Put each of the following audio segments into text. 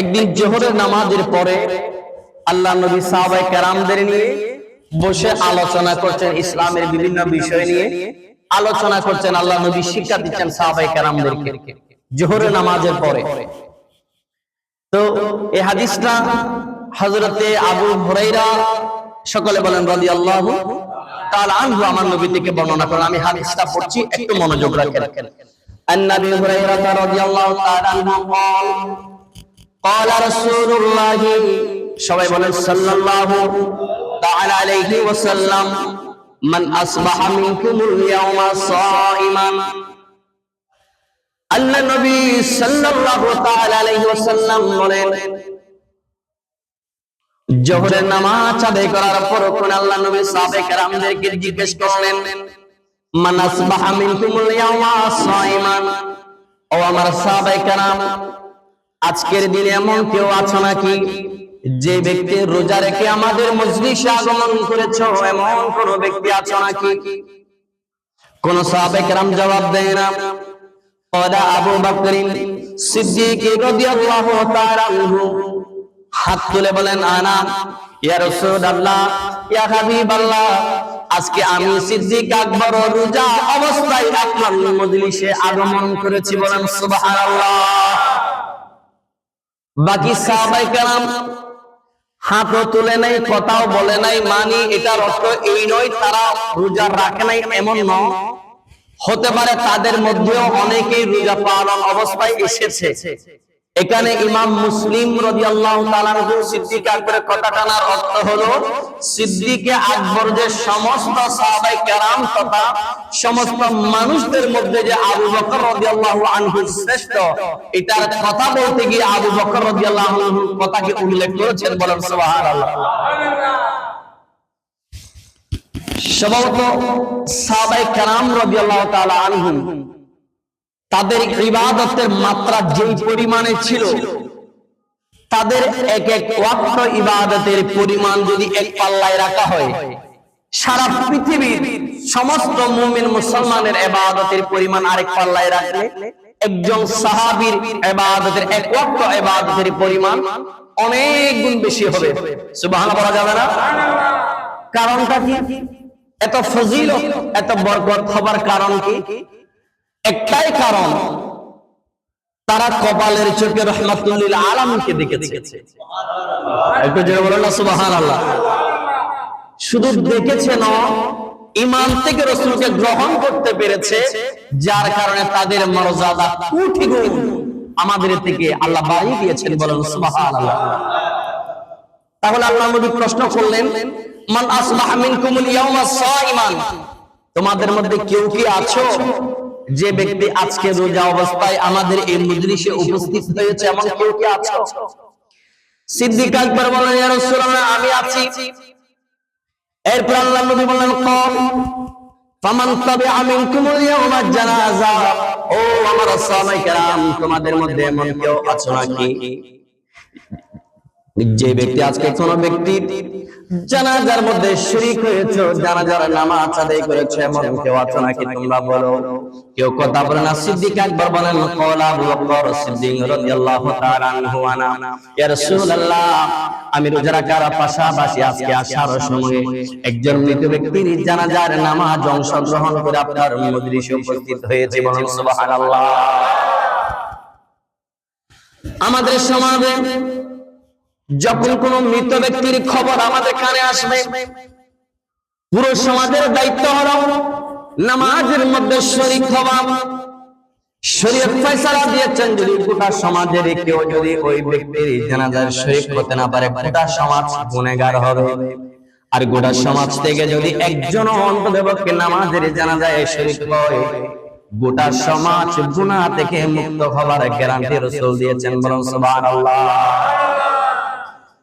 একদিন জোহরের নামাজের পরে আল্লাহ নবী সাহাবাই কারামদের নিয়ে বসে আলোচনা করছেন ইসলামের বিভিন্ন বিষয় নিয়ে। আলোচনা করছেন আল্লাহ নবী শিক্ষা দিচ্ছেন সাহাবাই কারামদেরকে জোহরের নামাজের পরে। তো এই হাদিসটা হজরতে আবু হরাইরা সকলে বলেন রাজি আল্লাহ তার আনহু, আমার নবী থেকে বর্ণনা করেন। আমি হাদিসটা পড়ছি, একটু মনোযোগ রাখেন। আন্নাবি হুরাইরা রাদিয়াল্লাহু তাআলা আনহু সবাই বলেন, সাল্লাল্লাহু তাআলা আলাইহি ওয়াসাল্লাম, মান আসবাহা মিনকুমুল ইয়াওমা সাইমান আল্লাহ নবী সাল্লাল্লাহু তাআলা আলাইহি ওয়াসাল্লাম জিজ্ঞেস করলেন, মান আসবাহা ও আমার সাহাবে আজকের দিনে এমন কেউ আছো নাকি যে ব্যক্তি রোজা রেখে আমাদের মজলিসে আগমন করেছ এমন কোন ব্যক্তি আছো নাকি? কোন সাবেক রাম জবাব দেয় না। হাত তুলে বলেন আনা ইয়া আজকে আগমন করেছি বলেন সুবহানাল্লাহ। বাকি সাহাবাই কালাম হাতও তুলে নাই, কথাও বলে নাই, মানি এটার অর্থ এই নয়, তারা রোজা রাখে নাই এমন নয়। হতে পারে তাদের মধ্যেও অনেকেই রোজা পালন অবস্থায় এসেছে। এখানে ইমাম মুসলিম রাদিয়াল্লাহু তাআলা সিদ্দিক আকবরের কথা টানার অর্থ হলো সিদ্দিকে আকবর যে সমস্ত সাহাবায়ে কেরাম তথা সমস্ত মানুষদের মধ্যে যে আবু বকর রাদিয়াল্লাহু আনহু শ্রেষ্ঠ এটার কথা বলতে গিয়ে আবু বকর রাদিয়াল্লাহু আনহুর কথাকে উল্লেখ করেছেন বলেন সুবহানাল্লাহ। সম্ভবত সাহাবাই কারাম রাদিয়াল্লাহু তাআলা আনহুম তাদের ইবাদতের মাত্রা যেই পরিমাণে ছিল তাদের এক এক ওয়াক্ত ইবাদতের পরিমাণ যদি এক পাল্লায় রাখা হয় সারা পৃথিবীর সমস্ত মুমিন মুসলমানের ইবাদতের পরিমাণ আরেক পাল্লায় রাখলে একজন সাহাবীর ইবাদতের এক ওয়াক্ত ইবাদতের পরিমাণ অনেক গুণ বেশি হবে। সুবহানাল্লাহ বলা যাবে না? কারণটা কি? এত ফজিল এত বরকত হবার কারণ কি? একটাই কারণ, তারা কপালের চোখে রহমাতুল্লিল আলমকে দেখেছে। একটু জোরে বলেন সুবাহান আল্লাহ শুধু দেখেছে না ইমান থেকে রসুলকে গ্রহণ করতে পেরেছে, যার কারণে তাদের মর্যাদা গুণ আমাদের থেকে আল্লাহ বাড়িয়ে দিয়েছেন বলেন সুবাহান আল্লাহ তাহলে আল্লাহ নবী প্রশ্ন করলেন, মান আসবাহ মিনকুমুল ইয়াউমা সাইমান তোমাদের মধ্যে কেউ কি আছো? যে ব্যক্তি আজকে রোজা অবস্থায় আমাদের এই মজলিসে উপস্থিত হয়েছে এমন কেউ কি আছো? সিদ্দিক আকবর বলেন, ইয়া রাসূলুল্লাহ, আমি আছি। এরপর আল্লাহ নবী বললেন কম। ফামান তাবিআ মিনকুমুল ইয়াউমা জানাজা। ও আমার সাহাবায়ে কেরাম, তোমাদের মধ্যে এমন কেউ আছো নাকি? যে ব্যক্তি আজকে কোন ব্যক্তি জানাজার মধ্যে শরীক হয়েছে, জানাজার নামাজ আদায় করেছে, এমন কেউ আছে নাকি তোমরা বলো? কেউ কথা বলে না? সিদ্দিক একবার বলেন, কওলা আবু বকর সিদ্দিক রাদিয়াল্লাহু তাআলা আনহু আনা। ইয়া রাসূলুল্লাহ, আমি রোজা রাখার পাশাপাশি আজকে আসার সময় একজন মৃত ব্যক্তির জানাজার নামাজ অংশগ্রহণ করে আপনার মজলিসে উপস্থিত হয়েছে বলুন, সুবহানাল্লাহ। আমাদের সমাজে যখন কোন মৃত ব্যক্তির খবর আমাদের কানে আসবে, পুরো সমাজের দায়িত্ব হলো নামাজের মধ্যে শরীক হওয়া। দিয়েছেন আর গোটা সমাজ থেকে যদি একজন অন্তদেবকে নামাজের জানাজায় হয়, গোটা সমাজ থেকে মুক্ত গ্যারান্টি রাসূল দিয়েছেন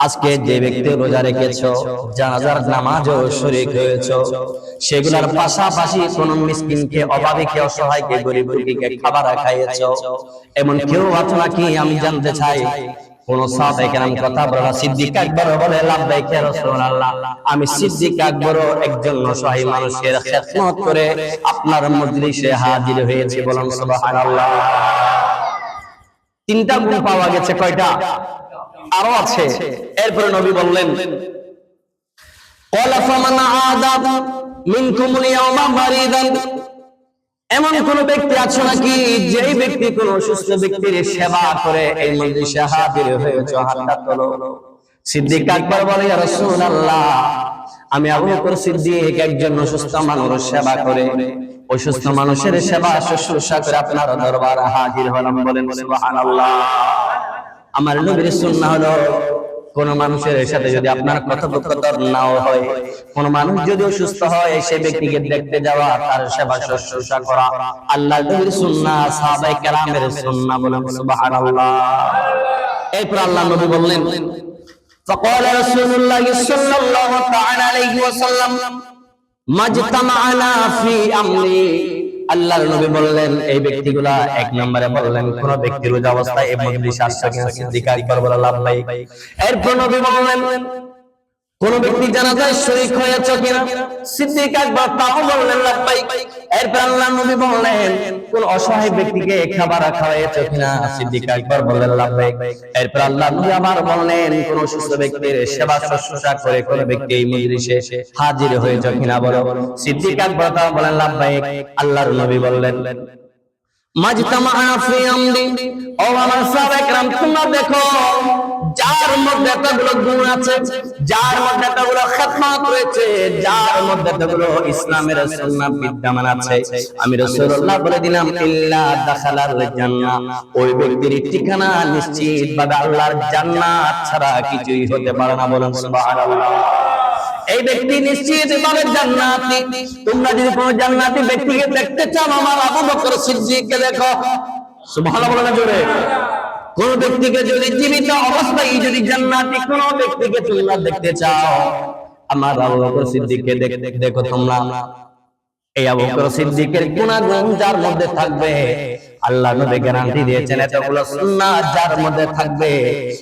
আজকে যে ব্যক্তি রোজা রেখেছ জানাজার নামাজও শরীক হয়েছ সেগুলোর পাশাপাশি কোন মিসকিনকে অভাবীকে অসহায়কে গরিব দুঃখীকে খাবার খাইয়েছ। এমন কেউ আছে নাকি আমি জানতে চাই? কোন সাহাবায়ে কেরাম কথা বলা সিদ্দিক আকবর বলে লাব্বাইক ইয়া রাসূলুল্লাহ। আমি সিদ্দিক আকবর একজন অসহায় মানুষের খেদমত করে আপনার মজলিসে হাজির হয়েছি বলুন সুবহানাল্লাহ। তিনটা গুণ পাওয়া গেছে কয়টা আরও আছে। এরপরে নবী বললেন এমন কোন ব্যক্তি আছে নাকি যেই ব্যক্তি কোন অসুস্থ ব্যক্তির সেবা করে এই মজলিসে হাজির হয়েছে সিদ্দিক আকবর বলে রাসূলুল্লাহ, আমি আবু বকর সিদ্দিক একজন অসুস্থ মানুষের সেবা করে। অসুস্থ মানুষের সেবা শুশ্রূষা করে আপনার দরবারে হাজির হলাম বলেন, সুবহানাল্লাহ। আমার নবীর সুন্নাহ হলো কোন মানুষের সাথে যদি আপনার কথোপকথন নাও হয় কোন মানুষ যদি অসুস্থ হয় সেই ব্যক্তিকে দেখতে যাওয়া তার সেবা শুশ্রূষা করা আল্লাহ নবীর সুন্নাহ সাহাবায়ে কেরামের সুন্নাহ বলেন সুবহানাল্লাহ এরপর আল্লাহ নবী বললেন فقال رسول الله صلى الله تعالى عليه وسلم ما اجتمعنا في امري আল্লাহর নবী বললেন, এই ব্যক্তিগুলা এক নম্বরে বললেন, কোন ব্যক্তি রোজা অবস্থায় এই মজলিসে আসছে কিনা? সিদ্দিক আকবর লাভ নাই। এরপর নবী বললেন কোন ব্যক্তি জানাজায় শরীক হয়েছে কিনা সিদ্দিক আকবর তাও বললেন লাভবাই এরপর আল্লাহ নবী বললেন কোন অসহায় ব্যক্তিকে খাবার খাওয়াইছে কিনা সিদ্দিক আকবর বললেন লাভবাই এরপর আল্লাহ নবী আবার বললেন কোন অসুস্থ ব্যক্তির সেবা শুশ্রূষা করে কোন ব্যক্তি এই মজলিসে হাজির হয়েছে কিনা বলো সিদ্দিক আকবর তাও বলেন লাভবাই আল্লাহর নবী বললেন মাজতামা ফি আমরি ও আমার সাহাবায়ে کرام তোমরা দেখো যার মধ্যে এতগুলো গুণ আছে, যার মধ্যে এতগুলো খেদমত রয়েছে, যার মধ্যে এতগুলো ইসলামের সুন্নাহ বিদ্যমান আছে। আমি রাসূলুল্লাহ বলে দিলাম, ইল্লা দাখালাল জান্নাহ। ওই ব্যক্তির ঠিকানা নিশ্চিত ভাবে আল্লাহর জান্নাত ছাড়া কিছুই হতে পারে না বলেন, সুবহানাল্লাহ। এই ব্যক্তি নিশ্চিত ভাবে জান্নাতি। তোমরা যদি কোনো জান্নাতি ব্যক্তিকে দেখতে চাও, আমার আবু বকর সিদ্দিককে দেখো। সুবহানাল্লাহ বলে জোরে। কোন ব্যক্তিকে যদি জীবিত অবস্থায় যদি জান্নাতি কোন ব্যক্তিকে তোমরা দেখতে চাও, আমার আবু বকর সিদ্দিককে দেখ- তোমরা। এই আবু বকর সিদ্দিকের গুণাগুণ যার মধ্যে থাকবে, আল্লাহ নবী গ্যারান্টি দিয়েছেন এতগুলো সুন্নাত যার মধ্যে থাকবে,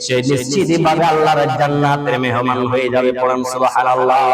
সে নিশ্চিতভাবে আল্লাহর জান্নাতের মেহমান হয়ে যাবে পড়ান সুবহানাল্লাহ।